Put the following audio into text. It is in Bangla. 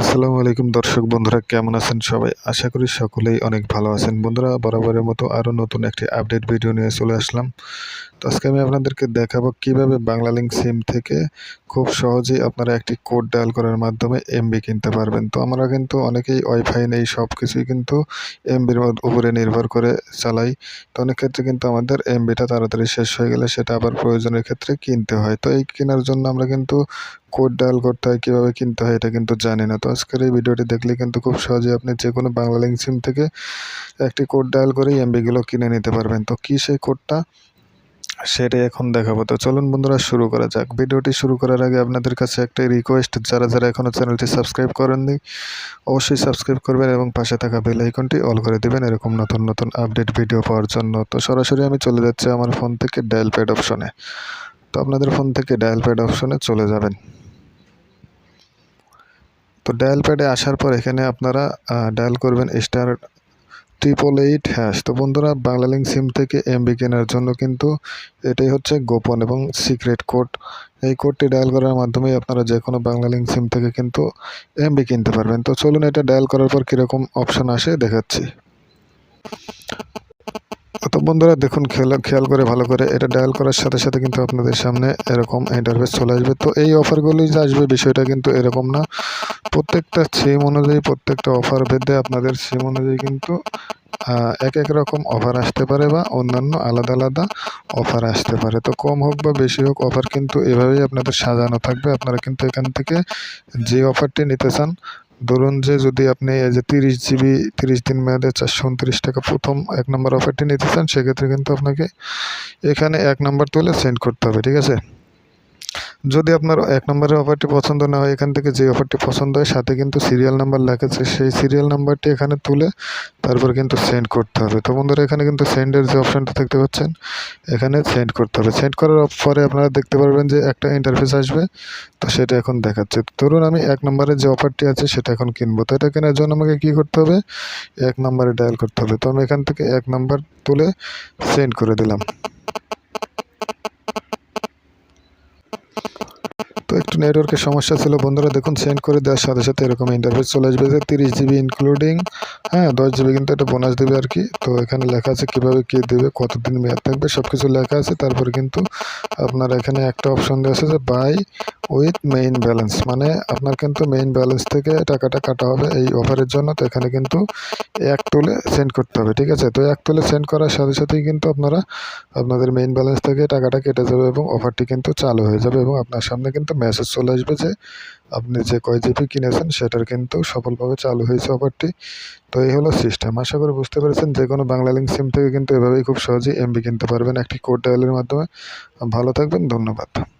আসসালামু আলাইকুম দর্শক বন্ধুরা, কেমন আছেন সবাই? আশা করি সকলেই অনেক ভালো আছেন। বন্ধুরা, বরাবরের মতো আরও নতুন একটি আপডেট ভিডিও নিয়ে চলে আসলাম। তো আজকে আমি আপনাদেরকে দেখাবো কীভাবে বাংলা লিঙ্ক সিম থেকে খুব সহজেই আপনারা একটি কোড ডায়াল করার মাধ্যমে এমবি কিনতে পারবেন। তো আমরা কিন্তু অনেকেই ওয়াইফাই নেই সব কিছুই কিন্তু এমবির উপরে নির্ভর করে চালাই। তো অনেক ক্ষেত্রে কিন্তু আমাদের এমবিটা তাড়াতাড়ি শেষ হয়ে গেলে সেটা আবার প্রয়োজনের ক্ষেত্রে কিনতে হয়। তো এই কেনার জন্য আমরা কিন্তু কোড ডায়াল করতে হয়, কীভাবে কিনতে হয় এটা কিন্তু জানি না। তো আজকের এই ভিডিওটি দেখলে কিন্তু খুব সহজে আপনি যে কোনো বাংলা লিঙ্ক সিম থেকে একটি কোড ডায়াল করেই এমবিগুলো কিনে নিতে পারবেন। তো কী সেই কোডটা? সেটাই এখন দেখাবো। তো চলুন বন্ধুরা, শুরু করা যাক। ভিডিওটি শুরু করার আগে আপনাদের কাছে একটা রিকোয়েস্ট যারা যারা এখনও চ্যানেলটি সাবস্ক্রাইব করেননি, অবশ্যই সাবস্ক্রাইব করবেন এবং পাশে থাকা বেল আইকনটি অল করে দেবেন। এরকম নতুন নতুন আপডেট ভিডিও পাওয়ার জন্য। তো সরাসরি আমি চলে যাচ্ছি আমার ফোন থেকে ডায়াল প্যাড অপশনে তো আপনাদের ফোন থেকে ডায়াল প্যাড অপশনে চলে যাবেন। তো ডায়াল প্যাডে আসার পর এখানে আপনারা ডায়াল করবেন স্টার ট্রিপল এইট হ্যাশ তো বন্ধুরা বাংলা লিঙ্ক সিম থেকে এমবি কেনার জন্য কিন্তু এটাই হচ্ছে গোপন এবং সিক্রেট কোড এই কোডটি ডায়াল করার মাধ্যমে আপনারা যে কোনো বাংলা লিঙ্ক সিম থেকে কিন্তু এমবি কিনতে পারবেন। তো চলুন এটা ডায়াল করার পর কীরকম অপশন আসে দেখাচ্ছি। তো বন্ধুরা দেখুন খেয়াল করে, ভালো করে এটা ডায়াল করার সাথে সাথে কিন্তু আপনাদের সামনে এরকম ইন্টারফেস চলে আসবে। তো এই অফারগুলি যে আসবে, বিষয়টা কিন্তু এরকম না। প্রত্যেকটা সিম অনুযায়ী, প্রত্যেকটা অফার বেঁধে আপনাদের সিম অনুযায়ী কিন্তু এক এক রকম অফার আসতে পারে বা অন্যান্য আলাদা আলাদা অফার আসতে পারে। তো কম হোক বা বেশি হোক অফার কিন্তু এভাবেই আপনাদের সাজানো থাকবে। আপনারা কিন্তু এখান থেকে যে অফারটি নিতে চান ধরুন যে যদি আপনি এই যে তিরিশ জিবি তিরিশ দিন মেয়াদে চারশো উনত্রিশ টাকা প্রথম এক নম্বর অফারটি নিতে চান, সেক্ষেত্রে কিন্তু আপনাকে এখানে এক নম্বর তুলে সেন্ড করতে হবে, ঠিক আছে? যদি আপনার এক নম্বরের অফারটি পছন্দ না হয়, এখান থেকে যে অফারটি পছন্দ হয়, সাথে কিন্তু সিরিয়াল নাম্বার লেখেছে। সেই সিরিয়াল নাম্বারটি এখানে তুলে তারপর কিন্তু সেন্ড করতে হবে। তো বন্ধুরা, এখানে কিন্তু সেন্ডের যে অপশানটা দেখতে পাচ্ছেন, এখানে সেন্ড করতে হবে। সেন্ড করার পরে আপনারা দেখতে পারবেন যে একটা ইন্টারফেস আসবে, তো সেটা এখন দেখাচ্ছে। ধরুন আমি এক নম্বরের যে অফারটি আছে, সেটা এখন কিনবো। তো এটা কেনার জন্য আমাকে কী করতে হবে? এক নম্বরে ডায়াল করতে হবে। তো আমি এখান থেকে এক নাম্বার তুলে সেন্ড করে দিলাম। নেটওয়ার্কের সমস্যা ছিল। বন্ধুরা দেখুন সেন্ড করে দেওয়ার সাথে সাথে এরকম ইন্টারফেস চলে আসবে। যে তিরিশ জিবি ইনক্লুডিং হ্যাঁ দশ জিবি কিন্তু একটা বোনাস দেবে আর কি। তো এখানে লেখা আছে কীভাবে কী দেবে, কতদিন মেয়াদ থাকবে সব কিছু লেখা আছে। তারপরে কিন্তু আপনার এখানে একটা অপশন দেওয়া আছে যে বাই উইথ মেইন ব্যালেন্স মানে আপনার কিন্তু মেইন ব্যালেন্স থেকে টাকাটা কাটা হবে এই অফারের জন্য। তো এখানে কিন্তু এক তুলে সেন্ড করতে হবে, ঠিক আছে? তো এক তুলে সেন্ড করার সাথে সাথেই কিন্তু আপনারা, আপনাদের মেইন ব্যালেন্স থেকে টাকাটা কেটে যাবে এবং অফারটি কিন্তু চালু হয়ে যাবে এবং আপনার সামনে কিন্তু মেসেজ চলে আসবে যে আপনি যে কয় জিবি কিনেছেন সেটার কিন্তু সফলভাবে চালু হয়েছে অফারটি তো এই হলো সিস্টেম আশা করি বুঝতে পেরেছেন যে কোনো বাংলা লিঙ্ক সিম থেকে কিন্তু এভাবেই খুব সহজেই এমবি কিনতে পারবেন একটি কোড ডায়ালের মাধ্যমে। ভালো থাকবেন, ধন্যবাদ।